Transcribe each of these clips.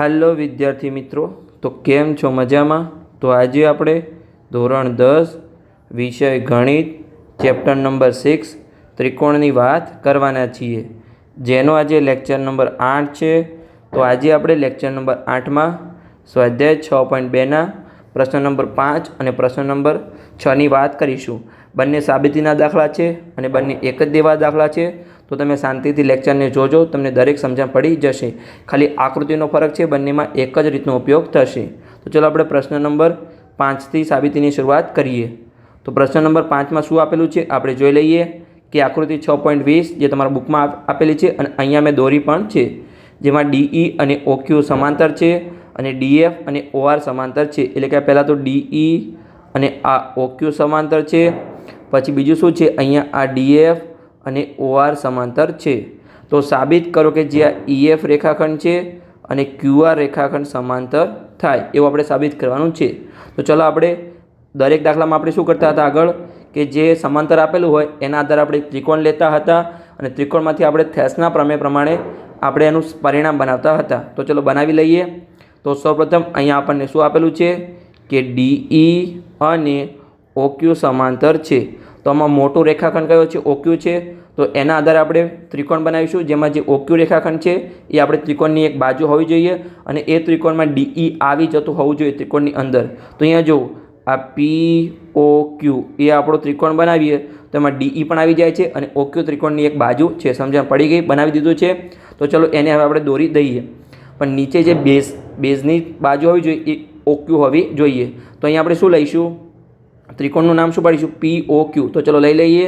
હાલો વિદ્યાર્થી મિત્રો, તો કેમ છો મજામાં? તો આજે આપણે ધોરણ દસ, વિષય ગણિત, ચેપ્ટર નંબર સિક્સ ત્રિકોણની વાત કરવાના છીએ. જેનો આજે લેક્ચર નંબર આઠ છે, તો આજે આપણે લેક્ચર નંબર આઠમાં સ્વાધ્યાય છ પોઈન્ટ બેના પ્રશ્ન નંબર પાંચ અને પ્રશ્ન નંબર છની વાત કરીશું. બંને સાબિતીના દાખલા છે અને બંને એક જ દેવા દાખલા છે. તો તમે શાંતિથી લેક્ચરને જોજો, તમને દરેક સમજણ પડી જશે. ખાલી આકૃતિનો ફરક છે, બંનેમાં એક જ રીતનો ઉપયોગ થશે. તો ચલો આપણે પ્રશ્ન નંબર પાંચથી સાબિતીની શરૂઆત કરીએ. તો પ્રશ્ન નંબર પાંચમાં શું આપેલું છે? આપણે જોઈ લઈએ કે આકૃતિ છ પોઈન્ટ વીસ જે તમારા બુકમાં આપેલી છે અને અહીંયા મેં દોરી પણ છે. જેમાં ડીઈ અને ઓક્યુ સમાંતર છે અને ડીએફ અને ઓઆર સમાંતર છે. એટલે કે પહેલાં તો ડીઈ અને આ ઓક્યુ સમાંતર છે. પછી બીજું શું છે? અહીંયા આ ડીએફ અને ઓઆર સમાંતર છે. તો સાબિત કરો કે જ્યાં ઈએફ રેખાખંડ છે અને ક્યુઆર રેખાખંડ સમાંતર થાય, એવું આપણે સાબિત કરવાનું છે. તો ચલો આપણે દરેક દાખલામાં આપણે શું કરતા હતા આગળ? કે જે સમાંતર આપેલું હોય, એના આધારે આપણે ત્રિકોણ લેતા હતા અને ત્રિકોણમાંથી આપણે થેસના પ્રમેય પ્રમાણે આપણે એનું પરિણામ બનાવતા હતા. તો ચલો બનાવી લઈએ. તો સૌપ્રથમ અહીંયા આપણને શું આપેલું છે? કે ડીઈ અને ઓક્યુ સમાંતર છે. તો આમાં મોટો રેખાખંડ કયો છે? ઓક્યુ છે. તો એના આધારે આપણે ત્રિકોણ બનાવીશું, જેમાં જે ઓક્યુ રેખાખંડ છે, એ આપણે ત્રિકોણની એક બાજુ હોવી જોઈએ અને એ ત્રિકોણમાં ડીઈ આવી જતું હોવું જોઈએ ત્રિકોણની અંદર. તો અહીંયા જો આ પી ઓ ક્યુ, એ આપણો ત્રિકોણ બનાવીએ, તો એમાં ડીઈ પણ આવી જાય છે અને ઓક્યુ ત્રિકોણની એક બાજુ છે, સમજણ પડી ગઈ? બનાવી દીધું છે. તો ચલો એને હવે આપણે દોરી દઈએ. પણ નીચે જે બેઝ, બેઝની બાજુ હોવી જોઈએ, એ ઓક્યુ હોવી જોઈએ. તો અહીંયા આપણે શું લઈશું? ત્રિકોણનું નામ શું પાડીશું? પી ઓ ક્યુ તો ચલો લઈ લઈએ.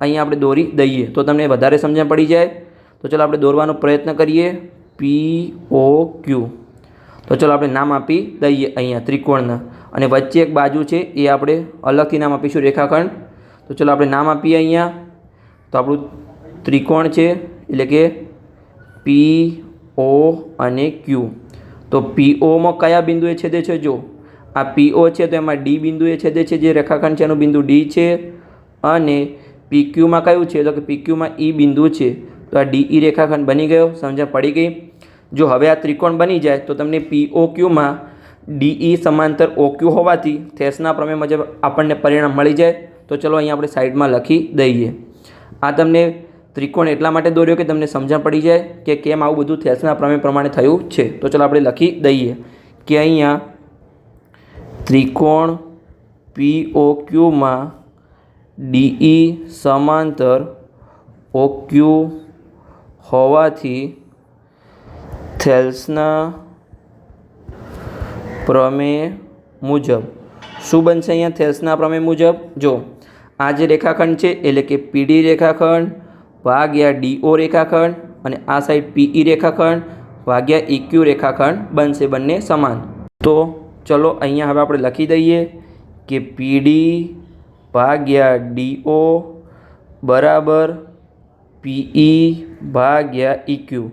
અહીંયા આપણે દોરી દઈએ. તો તમને વધારે સમજણ પડી જાય. તો ચલો આપણે દોરવાનો પ્રયત્ન કરીએ. પી ઓ ક્યુ તો ચલો આપણે નામ આપી દઈએ અહીંયા ત્રિકોણના. અને વચ્ચે એક બાજુ છે, એ આપણે અલગથી નામ આપીશું રેખાખંડ. તો ચલો આપણે નામ આપીએ અહીંયા. તો આપણું ત્રિકોણ છે, એટલે કે પી ઓ અને ક્યુ તો પીઓમાં કયા બિંદુએ છેદે છે જો? આ પીઓ છે તો એમાં ડી બિંદુએ છેદે છે, જે રેખાખંડ છે એનું બિંદુ ડી છે. અને પીક્યુમાં કયું છે? તો કે પીક્યુમાં ઈ બિંદુ છે. તો આ ડીઈ રેખાખંડ બની ગયો, સમજણ પડી ગઈ? જો હવે આ ત્રિકોણ બની જાય, તો તમને પીઓ ક્યુમાં ડીઈ સમાંતર ઓક્યુ હોવાથી થેસના પ્રમેય મુજબ આપણને પરિણામ મળી જાય. તો ચલો અહીંયા આપણે સાઈડમાં લખી દઈએ. આ તમને ત્રિકોણ એટલા માટે દોર્યો કે તમને સમજણ પડી જાય કે કેમ આવું બધું થેસના પ્રમેય પ્રમાણે થયું છે. તો ચલો આપણે લખી દઈએ કે અહીંયા ત્રિકોણ પી ઓ ક્યુમાં ડીઈ સમાંતર ઓક્યુ હોવાથી થેલ્સના પ્રમેય મુજબ. શું બનશે અહીંયા થેલ્સના પ્રમેય મુજબ? જો, આ જે રેખાખંડ છે, એટલે કે પીડી રેખાખંડ, ભાગ્યા ડીઓ રેખાખંડ અને આ સાઈડ પીઈ રેખાખંડ, ભાગ્યા ઇક્યુ રેખાખંડ બનશે બંને સમાન. તો ચલો અહીંયા હવે આપણે લખી દઈએ કે પીડી ભાગ્યા ડીઓ બરાબર પીઈ ભાગ્યા ઇક્યુ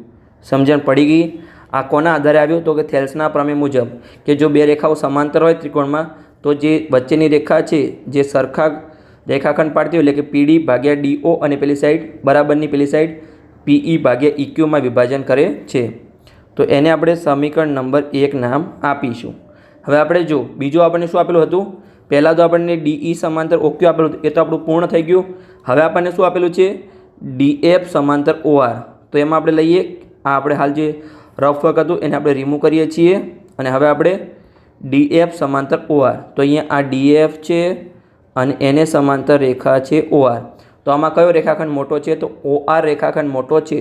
સમજણ પડી ગઈ? આ કોના આધારે આવ્યું? તો કે થેલ્સના પ્રમેય મુજબ. કે જો બે રેખાઓ સમાંતર હોય ત્રિકોણમાં, તો જે વચ્ચેની રેખા છે, જે સરખા રેખાખંડ પાડતી હોય, એટલે કે પીડી ભાગ્યા ડીઓ અને પેલી સાઈડ બરાબરની પેલી સાઈડ પીઈ ભાગ્યા ઇક્યુમાં વિભાજન કરે છે. તો એને આપણે સમીકરણ નંબર એક નામ આપીશું. હવે આપણે જો બીજું આપણને શું આપેલું હતું? પહેલાં તો આપણને ડીઈ સમાંતર ઓક્યુ આપેલું હતું. એ તો આપણું પૂર્ણ થઈ ગયું. હવે આપણને શું આપેલું છે? ડીએફ સમાંતર ઓઆર તો એમાં આપણે લઈએ. આ આપણે હાલ જે રફ વર્ક હતું, એને આપણે રિમૂવ કરીએ છીએ. અને હવે આપણે ડીએફ સમાંતર ઓઆર તો અહીંયા આ ડીએફ છે અને એને સમાંતર રેખા છે ઓઆર તો આમાં કયો રેખાખંડ મોટો છે? તો ઓઆર રેખાખંડ મોટો છે.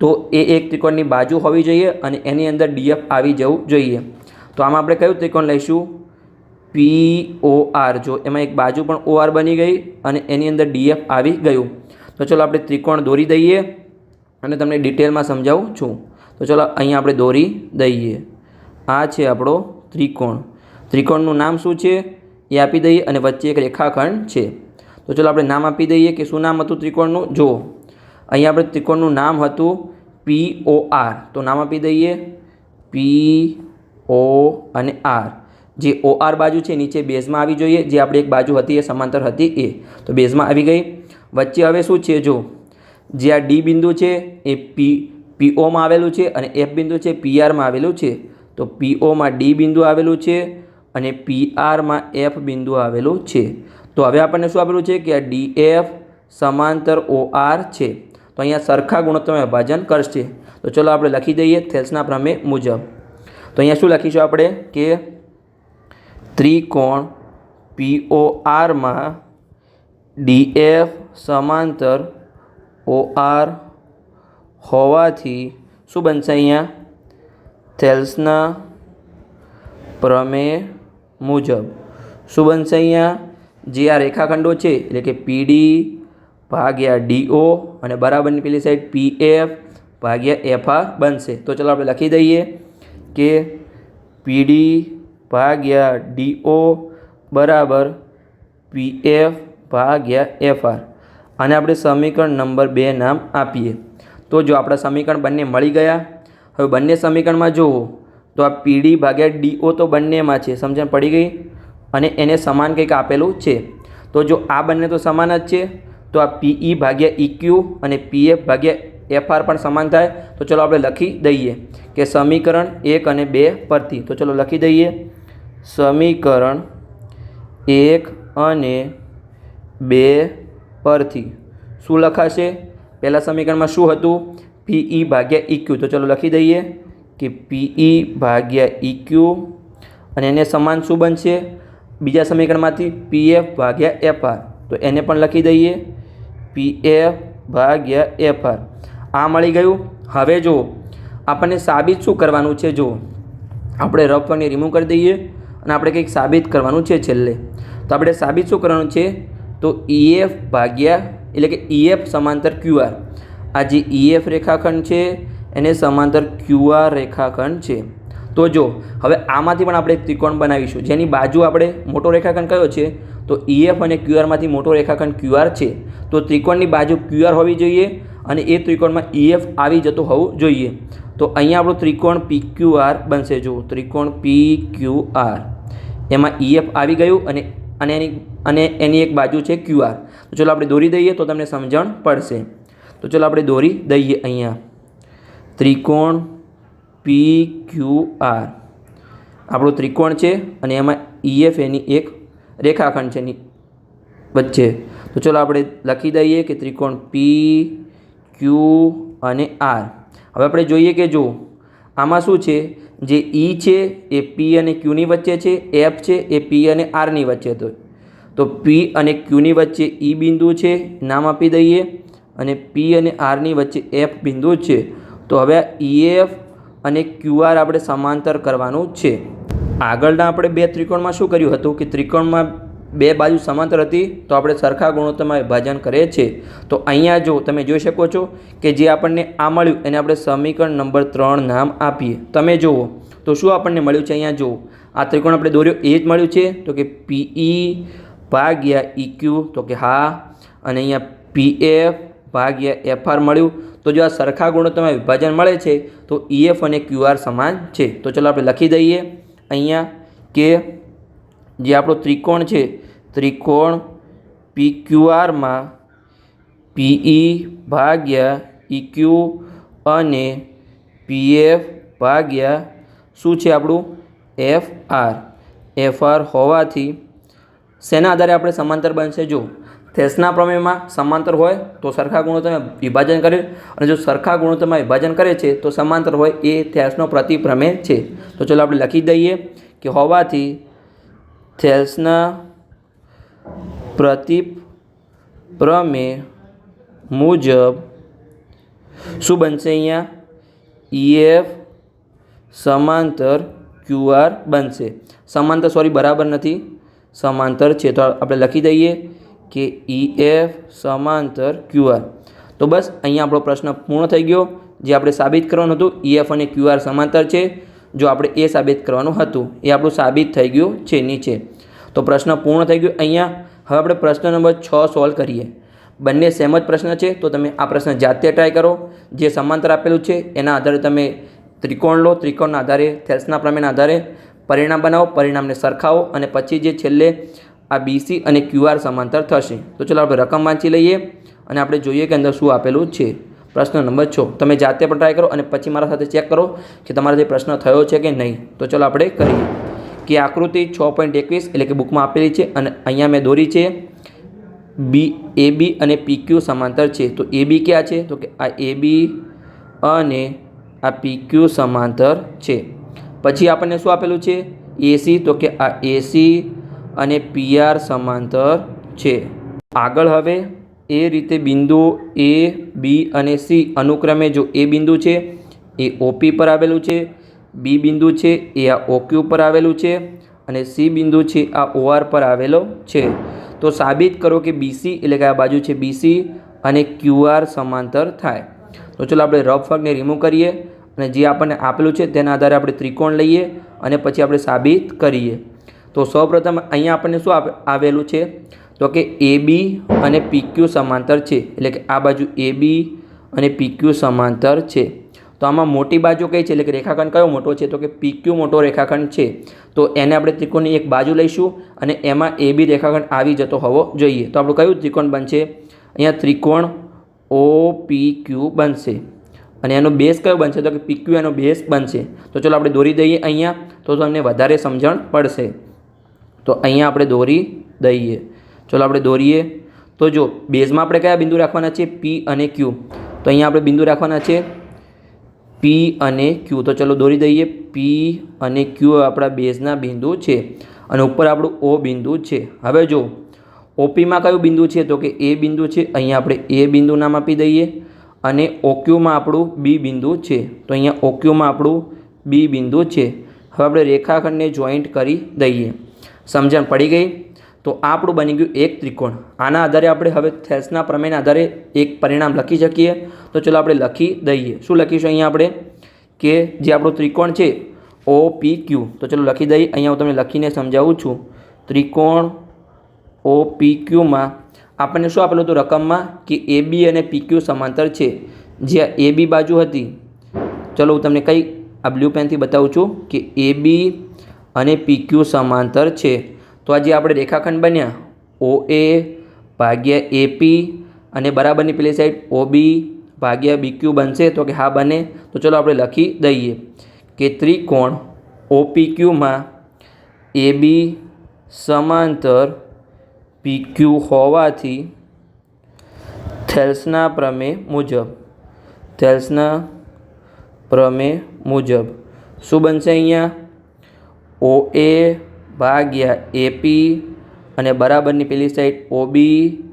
તો એ એક ત્રિકોણની બાજુ હોવી જોઈએ અને એની અંદર ડીએફ આવી જવું જોઈએ. તો આમાં આપણે કયું ત્રિકોણ લઈશું? પી ઓ આર જો એમાં એક બાજુ પણ ઓ આર બની ગઈ અને એની અંદર ડીએફ આવી ગયું. તો ચલો આપણે ત્રિકોણ દોરી દઈએ અને તમને ડિટેલમાં સમજાવું છું. તો ચલો અહીંયા આપણે દોરી દઈએ. આ છે આપણો ત્રિકોણ. ત્રિકોણનું નામ શું છે? એ આપી દઈએ અને વચ્ચે એક રેખાખંડ છે. તો ચલો આપણે નામ આપી દઈએ કે શું નામ હતું ત્રિકોણનું? જો, અહીંયા આપણે ત્રિકોણનું નામ હતું પી ઓ આર તો નામ આપી દઈએ. પી ઓ અને આર. જે ઓ આર બાજુ છે, નીચે બેઝમાં આવી જોઈએ. જે આપણી એક બાજુ હતી એ સમાંતર હતી એ. તો બેઝમાં આવી ગઈ. વચ્ચે હવે શું છે, જો? જે આ ડી બિંદુ છે, એ પી, પીઓમાં આવેલું છે અને એફ બિંદુ છે, પીઆરમાં આવેલું છે. તો પીઓમાં ડી બિંદુ આવેલું છે અને પીઆરમાં એફ બિંદુ આવેલું છે. તો હવે આપણને શું આપેલું છે કે આ ડી એફ સમાંતર ઓ આર છે. તો અહીંયા સરખા ગુણોત્તમ વિભાજન કરશે. તો ચલો આપણે લખી દઈએ, થેલ્સના પ્રમેય મુજબ. તો અહીંયા શું લખીશું આપણે? કે ત્રિકોણ પીઓ આરમાં ડીએફ સમાંતર ઓ આર હોવાથી શું બનશે અહીંયા? થેલ્સના પ્રમેય મુજબ. શું બનશે અહીંયા? જે આ રેખાખંડો છે, એટલે કે પીડી ભાગ્યા ડીઓ અને બરાબરની પેલી સાઈડ પીએફ ભાગ્યા એફઆર બનશે. તો ચલો આપણે લખી દઈએ. કે પીડી ભાગ્યા ડીઓ બરાબર પીએફ ભાગ્યા એફઆર આને આપણે સમીકરણ નંબર બે નામ આપીએ. તો જો આપણા સમીકરણ બંને મળી ગયા, હવે બંને સમીકરણમાં જુઓ. તો આ પીડી ભાગ્યા ડીઓ તો બંનેમાં છે, સમજણ પડી ગઈ? અને એને સમાન કંઈક આપેલું છે. તો જો આ બંને તો સમાન જ છે, તો આ પીઈ ભાગ્યા ઇક્યુ અને પીએફ ભાગ્યા એફઆર પણ સમાન થાય, તો ચલો આપણે લખી દઈએ કે સમીકરણ એક અને બે પરથી, તો ચલો લખી દઈએ. સમીકરણ એક અને બે પરથી, શું લખાશે? પહેલાં સમીકરણમાં શું હતું? પીઈ ભાગ્યા ઇક્યુ તો ચલો લખી દઈએ કે પીઈ ભાગ્યા ઇક્યુ અને એને સમાન શું બનશે? બીજા સમીકરણમાંથી પીએફ ભાગ્યા એફઆર, તો એને પણ લખી દઈએ. પીએફ ભાગ્યા એફઆર. આ મળી ગયું. હવે જો આપણને સાબિત શું કરવાનું છે જો આપણે રફ વનને રિમૂવ કરી દઈએ અને આપણે કંઈક સાબિત કરવાનું છે છેલ્લે. તો આપણે સાબિત શું કરવાનું છે? તો ઈએફ ભાગ્યા એટલે કે ઈએફ સમાંતર ક્યુઆર આ જે ઈએફ રેખાખંડ છે, એને સમાંતર ક્યુઆર રેખાખંડ છે. તો જો, હવે આમાંથી પણ આપણે એક ત્રિકોણ બનાવીશું. જેની બાજુ આપણે મોટો રેખાખંડ કયો છે? તો ઈએફ અને ક્યુઆરમાંથી મોટો રેખાખંડ ક્યુઆર છે. તો ત્રિકોણની બાજુ ક્યુઆર હોવી જોઈએ. અને એ ત્રિકોણમાં ઈએફ આવી જતું હોવું જોઈએ. તો અહીંયા આપણું ત્રિકોણ પી ક્યુ આર બનશે. જો ત્રિકોણ પી ક્યુ આર એમાં ઈએફ આવી ગયું અને અને એની અને એની એક બાજુ છે ક્યુ આર તો ચલો આપણે દોરી દઈએ તો તમને સમજણ પડશે. તો ચલો આપણે દોરી દઈએ અહીંયા. ત્રિકોણ પી ક્યુ આર આપણો ત્રિકોણ છે અને એમાં ઈએફ એની એક રેખાખંડ છે એની વચ્ચે. તો ચલો આપણે લખી દઈએ કે ત્રિકોણ પી ક્યુ અને આર હવે આપણે જોઈએ કે જો, આમાં શું છે? જે ઈ છે, એ પી અને ક્યુની વચ્ચે છે એફ છે, એ પી અને આરની વચ્ચે તો. તો પી અને ક્યુની વચ્ચે ઈ બિંદુ છે, નામ આપી દઈએ, અને પી અને આરની વચ્ચે એફ બિંદુ છે. તો હવે ઈએફ અને ક્યુઆર આપણે સમાંતર કરવાનું છે. આગળના આપણે બે ત્રિકોણમાં શું કર્યું હતું? કે ત્રિકોણમાં બે બાજુ સમાંતર હતી, તો આપણે સરખા ગુણોત્તરમાં વિભાજન કરીએ છીએ. તો અહીંયા જો તમે જોઈ શકો છો કે જે આપણને આ મળ્યું, એને આપણે સમીકરણ નંબર ત્રણ નામ આપીએ. તમે જુઓ, તો શું આપણને મળ્યું છે અહીંયા? જુઓ, આ ત્રિકોણ આપણે દોર્યો, એ જ મળ્યું છે. તો કે પીઈ ભાગ્યા ઇક્યુ તો કે હા. અને અહીંયા પીએફ ભાગ્યા એફઆર મળ્યું. તો જો આ સરખા ગુણોત્તરમાં વિભાજન મળે છે, તો ઈએફ અને ક્યુઆર સમાન છે. તો ચલો આપણે લખી દઈએ. અહીંયા કે જે આપણો ત્રિકોણ છે, ત્રિકોણ પી ક્યુઆરમાં પીઈ ભાગ્યા ઇક્યુ અને પીએફ ભાગ્યા શું છે આપણું? એફ આર એફ આર હોવાથી શેના આધારે આપણે સમાંતર બનશે? જો થેસના પ્રમેયમાં સમાંતર હોય તો સરખા ગુણોત્તરમાં વિભાજન કરે અને જો સરખા ગુણોત્તરમાં વિભાજન કરે છે તો સમાંતર હોય એ થેસનો પ્રતિપ્રમેય છે. તો ચલો આપણે લખી દઈએ કે હોવાથી થેલ્સના પ્રતિપ પ્રમેય મુજબ શું બનશે અહીંયા? ઈએફ સમાંતર ક્યુઆર બનશે. સમાંતર સોરી બરાબર નથી. સમાંતર છે. તો આપણે લખી દઈએ કે ઈએફ સમાંતર ક્યુઆર તો બસ, અહીંયા આપણો પ્રશ્ન પૂર્ણ થઈ ગયો. જે આપણે સાબિત કરવાનું હતું ઈએફ અને ક્યુઆર સમાંતર છે. જો આપણે એ સાબિત કરવાનું હતું, એ આપણું સાબિત થઈ ગયું છે નીચે. તો પ્રશ્ન પૂર્ણ થઈ ગયો અહીંયા. હવે આપણે પ્રશ્ન નંબર છ સોલ્વ કરીએ. બંને સેમ જ પ્રશ્ન છે, તો તમે આ પ્રશ્ન જાતે ટ્રાય કરો. જે સમાંતર આપેલું છે, એના આધારે તમે ત્રિકોણ લો. ત્રિકોણના આધારે, થેલ્સના પ્રમેયના આધારે પરિણામ બનાવો, પરિણામને સરખાવો અને પછી જે છેલ્લે આ બીસી અને ક્યુઆર સમાંતર થશે. તો ચલો આપણે રકમ વાંચી લઈએ અને આપણે જોઈએ કે અંદર શું આપેલું છે. પ્રશ્ન નંબર છ. તમે જાતે પણ ટ્રાય કરો અને પછી મારા સાથે ચેક કરો કે તમારાથી પ્રશ્ન થયો છે કે નહીં. તો ચલો આપણે કરીએ. કે આકૃતિ છ પોઈન્ટ એકવીસ એટલે કે બુકમાં આપેલી છે અને અહીંયા મેં દોરી છે બી એ બી અને પી ક્યુ સમાંતર છે. તો એ બી ક્યાં છે? તો કે આ એ બી અને આ પી ક્યુ સમાંતર છે. પછી આપણને શું આપેલું છે? એસી તો કે આ એસી અને પીઆર સમાંતર છે. આગળ હવે એ રીતે બિંદુ એ, બી અને સી અનુક્રમે જો એ બિંદુ છે, એ ઓપી પર આવેલું છે બી બિંદુ છે, એ આ ઓક્યુ પર આવેલું છે અને સી બિંદુ છે, આ ઓઆર પર આવેલો છે. તો સાબિત કરો કે બીસી એટલે કે આ બાજુ છે બીસી અને ક્યુઆર સમાંતર થાય. તો ચલો આપણે રફ વર્કને રિમૂવ કરીએ અને જે આપણને આપેલું છે તેના આધારે આપણે ત્રિકોણ લઈએ અને પછી આપણે સાબિત કરીએ. તો સૌપ્રથમ અહીંયા આપણને શું આવેલું છે? તો કે એ બી અને પીક્યુ સમાંતર છે. એટલે કે આ બાજુ એ બી અને પીક્યુ સમાંતર છે. તો આમાં મોટી બાજુ કઈ છે? એટલે કે રેખાખંડ કયો મોટો છે? તો કે પીક્યુ મોટો રેખાખંડ છે. તો એને આપણે ત્રિકોણની એક બાજુ લઈશું અને એમાં એ બી રેખાખંડ આવી જતો હોવો જોઈએ. તો આપણું કયું ત્રિકોણ બનશે? અહીંયા ત્રિકોણ ઓ પી ક્યુ બનશે. અને એનો બેઝ કયો બનશે? તો કે પીક્યુ એનો બેઝ બનશે. તો ચલો આપણે દોરી દઈએ અહીંયા. તો તમને વધારે સમજણ પડશે. તો અહીંયા આપણે દોરી દઈએ. ચલો આપણે દોરીએ. તો જો, બેઝમાં આપણે કયા બિંદુ રાખવાના છે? પી અને ક્યુ તો અહીંયા આપણે બિંદુ રાખવાના છે પી અને ક્યુ તો ચલો દોરી દઈએ. પી અને ક્યુ આપણા બેઝના બિંદુ છે અને ઉપર આપણું ઓ બિંદુ છે. હવે જો ઓપીમાં કયું બિંદુ છે? તો કે એ બિંદુ છે. અહીંયા આપણે એ બિંદુ નામ આપી દઈએ અને ઓક્યુમાં આપણું બી બિંદુ છે. તો અહીંયા ઓક્યુમાં આપણું બી બિંદુ છે. હવે આપણે રેખાખંડને જોઈન્ટ કરી દઈએ. સમજણ પડી ગઈ? તો આ આપણું બની ગયું એક ત્રિકોણ. આના આધારે આપણે હવે થેસના પ્રમેયના આધારે એક પરિણામ લખી શકીએ. તો ચલો આપણે લખી દઈએ. શું લખીશું અહીંયા આપણે? કે જે આપણું ત્રિકોણ છે, ઓ, પી, ક્યુ. તો ચલો લખી દઈએ. અહીંયા હું તમને લખીને સમજાવું છું. ત્રિકોણ, ઓ, પી, ક્યુમાં આપણને શું આપેલું હતું રકમમાં? કે એ, બી અને પી, ક્યુ સમાંતર છે. જ્યાં એ, બી બાજુ હતી. ચલો હું તમને કઈ આ બ્લુ પેનથી બતાવું છું કે એ, બી અને પી, ક્યુ સમાંતર છે. તો આ જે આપણે રેખાખંડ બન્યા. ઓ એ ભાગ્યા એપી અને બરાબરની પેલી સાઈડ ઓ બી ભાગ્યા બી ક્યુ બનશે. તો કે હા બને. તો ચલો આપણે લખી દઈએ. કે ત્રિકોણ ઓપીક્યુમાં એ બી સમાંતર પી ક્યુ હોવાથી થેલ્સના પ્રમેય મુજબ. થેલ્સના પ્રમેય મુજબ. શું બનશે અહીંયા? ઓ એ ભાગ્યા એપી અને બરાબરની પેલી સાઈડ ઓબી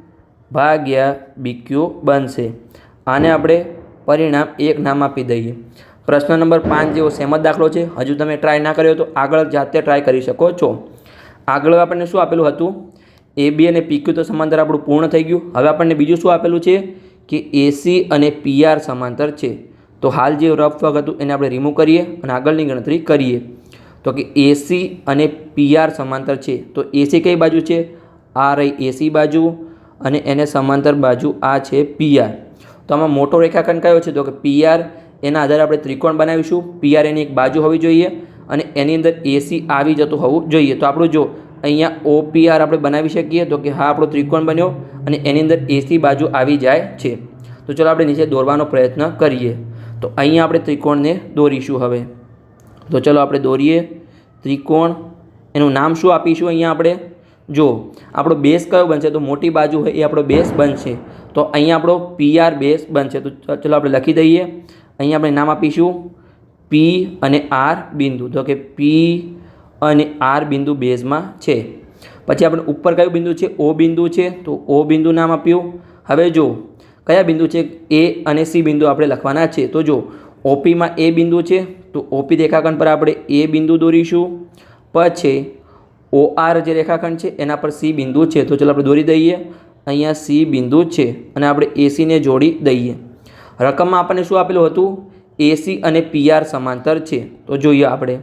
ભાગ્યા બીક્યુ બનશે. આને આપણે પરિણામ એક નામ આપી દઈએ. પ્રશ્ન નંબર પાંચ જેવો સેમ જ દાખલો છે. હજુ તમે ટ્રાય ના કર્યો તો આગળ જાતે ટ્રાય કરી શકો છો. આગળ આપણને શું આપેલું હતું? એ બી અને પીક્યુ તો સમાંતર આપણું પૂર્ણ થઈ ગયું. હવે આપણને બીજું શું આપેલું છે? કે એસી અને પીઆર સમાંતર છે. તો હાલ જે રફ વર્ક હતું એને આપણે રિમૂવ કરીએ અને આગળની ગણતરી કરીએ. તો કે એસી અને પીઆર સમાંતર છે. તો એસી કઈ બાજુ છે? આ રહી એસી બાજુ અને એને સમાંતર બાજુ આ છે પીઆર તો આમાં મોટો રેખાખંડ કયો છે? તો કે પીઆર એના આધારે આપણે ત્રિકોણ બનાવીશું. પીઆર એની એક બાજુ હોવી જોઈએ અને એની અંદર એસી આવી જતું હોવું જોઈએ. તો આપણું જો અહીંયા ઓપીઆર આપણે બનાવી શકીએ, તો કે હા, આપણો ત્રિકોણ બન્યો અને એની અંદર એસી બાજુ આવી જાય છે. તો ચલો આપણે નીચે દોરવાનો પ્રયત્ન કરીએ. તો અહીંયા આપણે ત્રિકોણને દોરીશું હવે. તો ચલો આપણે દોરીએ. ત્રિકોણ. એનું નામ શું આપીશું અહીંયા આપણે? જો, આપણો બેઝ કયો બનશે? તો મોટી બાજુ હોય એ આપણો બેઝ બનશે. તો અહીંયા આપણો પીઆર બેઝ બનશે. તો ચલો આપણે લખી દઈએ. અહીંયા આપણે નામ આપીશું. પી અને આર બિંદુ. તો કે પી અને આર બિંદુ બેઝમાં છે. પછી આપણે ઉપર કયું બિંદુ છે? ઓ બિંદુ છે. તો ઓ બિંદુ નામ આપ્યું. હવે જો, કયા બિંદુ છે? એ અને સી બિંદુ આપણે લખવાના છે. તો જો, ઓપીમાં એ બિંદુ છે. તો ઓપી રેખાખંડ પર આપણે એ બિંદુ દોરીશું. પછી ઓ આર જે રેખાખંડ છે, એના પર સી બિંદુ છે. તો ચાલો આપણે દોરી દઈએ. અહીંયા સી બિંદુ છે અને આપણે એસીને જોડી દઈએ. રકમમાં આપણને શું આપેલું હતું? એસી અને પીઆર સમાંતર છે. તો જોઈએ આપણે.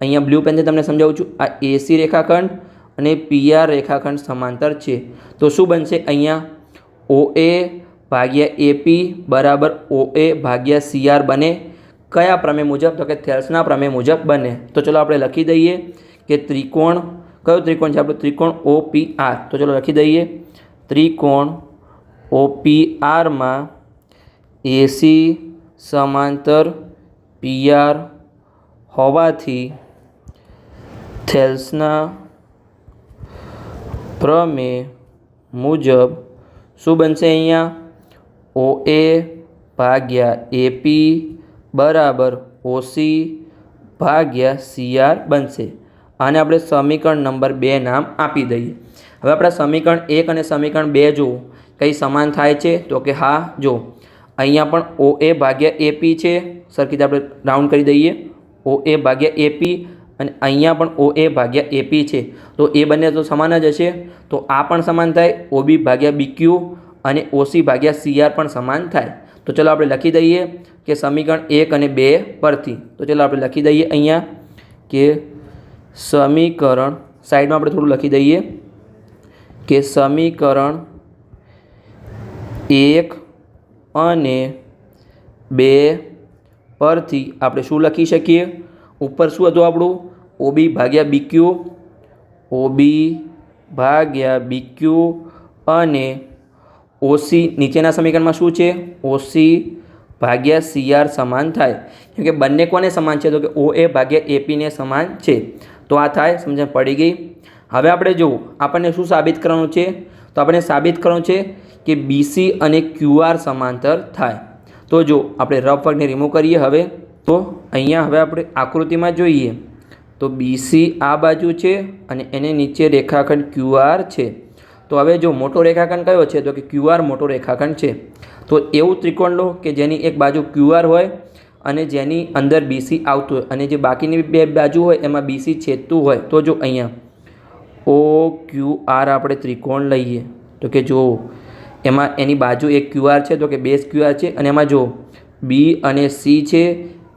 અહીંયા બ્લુ પેનથી તમને સમજાવું છું. આ એસી રેખાખંડ અને પીઆર રેખાખંડ સમાંતર છે. તો શું બનશે અહીંયા? ઓ એ ભાગ્યા એપી બરાબર ઓ એ ભાગ્યા સીઆર બને. કયા પ્રમેય મુજબ? તો કે થેલ્સના પ્રમેય મુજબ બને. તો ચલો આપણે લખી દઈએ કે ત્રિકોણ, કયો ત્રિકોણ છે આપણો? ત્રિકોણ ઓ પી આર તો ચલો લખી દઈએ. ત્રિકોણ ઓ પી આરમાં એસી સમાંતર પીઆર હોવાથી થેલ્સના પ્રમેય મુજબ શું બનશે અહીંયા? ઓ એ ભાગ્યા એપી બરાબર ઓસી ભાગ્યા સીઆર બનશે. આને આપણે સમીકરણ નંબર બે નામ આપી દઈએ. હવે આપણે સમીકરણ એક અને સમીકરણ બે જુઓ. કંઈ સમાન થાય છે? તો કે હા જો અહીંયા પણ ઓ એ ભાગ્યા એપી છે. સરખી આપણે રાઉન્ડ કરી દઈએ. ઓ એ ભાગ્યા એપી અને અહીંયા પણ ઓ એ ભાગ્યા એપી છે. તો એ બંને તો સમાન જ હશે. તો આ પણ સમાન થાય, ઓબી ભાગ્યા બીક્યુ અને ઓસી ભાગ્યા સીઆર પણ સમાન થાય. તો ચલો આપણે લખી દઈએ. કે સમીકરણ એક અને બે પરથી. તો ચાલો આપણે લખી દઈએ અહીંયા કે સમીકરણ, સાઈડમાં આપણે થોડું લખી દઈએ કે સમીકરણ એક અને બે પરથી આપણે શું લખી શકીએ? ઉપર શું હતું આપણું? ઓબી ભાગ્યા બીક્યુ ઓબી ભાગ્યા બીક્યુ અને ઓસી નીચેના સમીકરણમાં શું છે? ઓસી ભાગ્યા સીઆર સમાન થાય. કેમ કે બંને કોને સમાન છે? તો કે ઓ એ ભાગ્યા એપીને સમાન છે. તો આ થાય, સમજણ પડી ગઈ? હવે આપણે જોવું, આપણને શું સાબિત કરવાનું છે? તો આપણે સાબિત કરવાનું છે કે બીસી અને ક્યુઆર સમાંતર થાય. તો જો, આપણે રફ વર્ગને રિમૂવ કરીએ હવે, તો અહીંયા હવે આપણે આકૃતિમાં જોઈએ. તો બીસી આ બાજુ છે અને એને નીચે રેખાખંડ ક્યુઆર છે. તો હવે જો મોટો રેખાખંડ કયો છે? તો કે ક્યુઆર મોટો રેખાખંડ છે. તો એવું ત્રિકોણ લો કે જેની એક બાજુ ક્યુઆર હોય અને જેની અંદર બીસી આવતું હોય અને જે બાકીની બે બાજુ હોય એમાં બીસી છેદતું હોય. તો જો અહીંયા ઓ ક્યુ આર આપણે ત્રિકોણ લઈએ. તો કે જો એમાં એની બાજુ એક ક્યુઆર છે, તો કે બેઝ ક્યુઆર છે અને એમાં જો બી અને સી છે,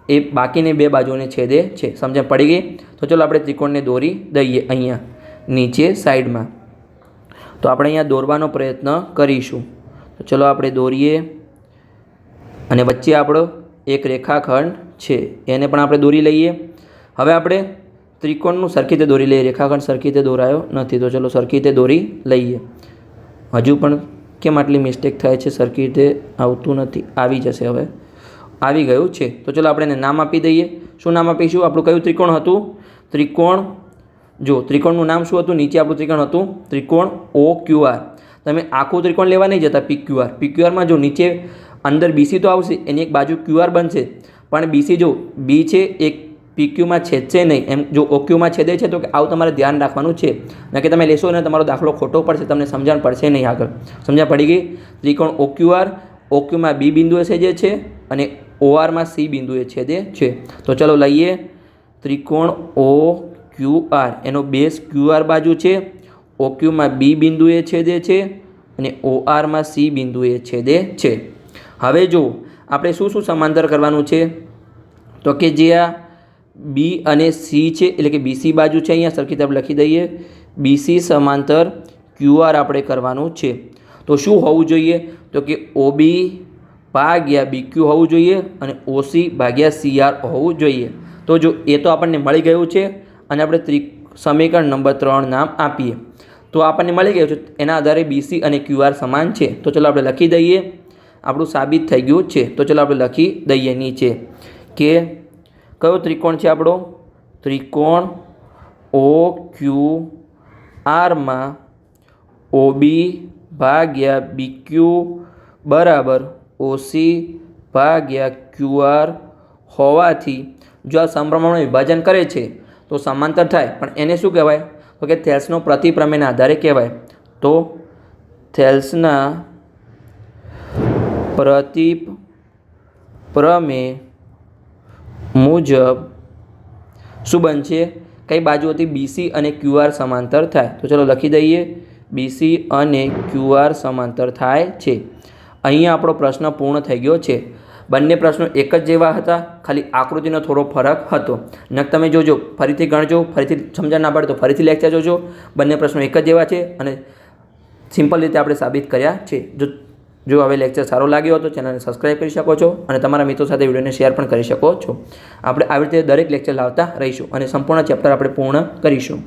એ બાકીની બે બાજુને છેદે છે. સમજણ પડી ગઈ? તો ચલો આપણે ત્રિકોણને દોરી દઈએ અહીંયા, નીચે, સાઈડમાં. તો આપણે અહીંયા દોરવાનો પ્રયત્ન કરીશું. તો ચલો આપણે દોરીએ. અને વચ્ચે આપણો એક રેખાખંડ છે, એને પણ આપણે દોરી લઈએ. હવે આપણે ત્રિકોણનું સરખી રીતે દોરી લઈએ. રેખાખંડ સરખી રીતે દોરાયો નથી, તો ચલો સરખી રીતે દોરી લઈએ. હજુ પણ કેમ આટલી મિસ્ટેક થાય છે? સરખી રીતે આવતું નથી, આવી જશે હવે. આવી ગયું છે. તો ચલો આપણે એને નામ આપી દઈએ. શું નામ આપીશું? આપણું કયું ત્રિકોણ હતું? ત્રિકોણ જો ત્રિકોણનું નામ શું હતું? નીચે આપણું ત્રિકોણ હતું ત્રિકોણ ઓ ક્યુઆર તમે આખું ત્રિકોણ લેવા નહીં જતા પી ક્યુઆર પી ક્યુઆરમાં જો નીચે અંદર બીસી તો આવશે, એની એક બાજુ ક્યુઆર બનશે. પણ બીસી જો બી છે એક પીક્યુમાં છેદશે નહીં. એમ જો ઓ ક્યુમાં છેદે છે, તો કે આવું તમારે ધ્યાન રાખવાનું છે. ન કે તમે લેશો ને તમારો દાખલો ખોટો પડશે, તમને સમજણ પડશે નહીં આગળ. સમજણ પડી ગઈ? ત્રિકોણ ઓ ક્યુઆર ઓક્યુમાં બી બિંદુએ છેદે છે અને ઓઆરમાં સી બિંદુએ છેદે છે. તો ચલો લઈએ. ત્રિકોણ ઓ ક્યુ આર એનો બેઝ ક્યુઆર બાજુ છે, ઓક્યુમાં બી બિંદુએ છેદે છે અને ઓઆરમાં સી બિંદુએ છેદે છે. હવે જો આપણે શું શું સમાંતર કરવાનું છે? તો કે જે આ બી અને સી છે, એટલે કે બીસી બાજુ છે અહીંયા, સરખી તરફ લખી દઈએ. બીસી સમાંતર ક્યુઆર આપણે કરવાનું છે. તો શું હોવું જોઈએ? તો કે ઓબી ભાગ્યા બીક્યુ હોવું જોઈએ અને ઓસી ભાગ્યા સીઆર હોવું જોઈએ. તો જો એ તો આપણને મળી ગયું છે. અને આપણે ત્રિ, સમીકરણ નંબર ત્રણ નામ આપીએ. તો આપણને મળી ગયું છે, એના આધારે બીસી અને ક્યુઆર સમાન છે. તો ચલો આપણે લખી દઈએ. આપણું સાબિત થઈ ગયું છે. તો ચલો આપણે લખી દઈએ નીચે કે કયો ત્રિકોણ છે આપણો? ત્રિકોણ ઓ ક્યુ આરમાં ઓબી ભાગ્યા બીક્યુ બરાબર ઓસી ભાગ્યા ક્યુઆર હોવાથી જો આ સમપ્રમાણમાં વિભાજન કરે છે તો સમાંતર થાય. પણ એને શું કહેવાય? તો કે થેલ્સનો પ્રતિપ્રમેયના આધારે કહેવાય. તો થેલ્સના પ્રતિ પ્રમેય મુજબ શું બનશે? કઈ બાજુઓથી બીસી અને ક્યુઆર સમાંતર થાય. તો ચલો લખી દઈએ. બીસી અને ક્યુઆર સમાંતર થાય છે. અહીંયા આપણો પ્રશ્ન પૂર્ણ થઈ ગયો છે. બંને પ્રશ્નો એક જ જેવા હતા. ખાલી આકૃતિનો થોડો ફરક હતો. નક તમે જોજો, ફરીથી ગણજો, ફરીથી સમજણ ના પડે તો ફરીથી લેક્ચર જોજો. બંને પ્રશ્નો એક જ જેવા છે અને સિમ્પલ રીતે આપણે સાબિત કર્યા છે. જો જો હવે લેક્ચર સારો લાગ્યો હતો ચેનલને સબસ્ક્રાઈબ કરી શકો છો અને તમારા મિત્રો સાથે વિડીયોને શેર પણ કરી શકો છો. આપણે આવી રીતે દરેક લેક્ચર લાવતા રહીશું અને સંપૂર્ણ ચેપ્ટર આપણે પૂર્ણ કરીશું.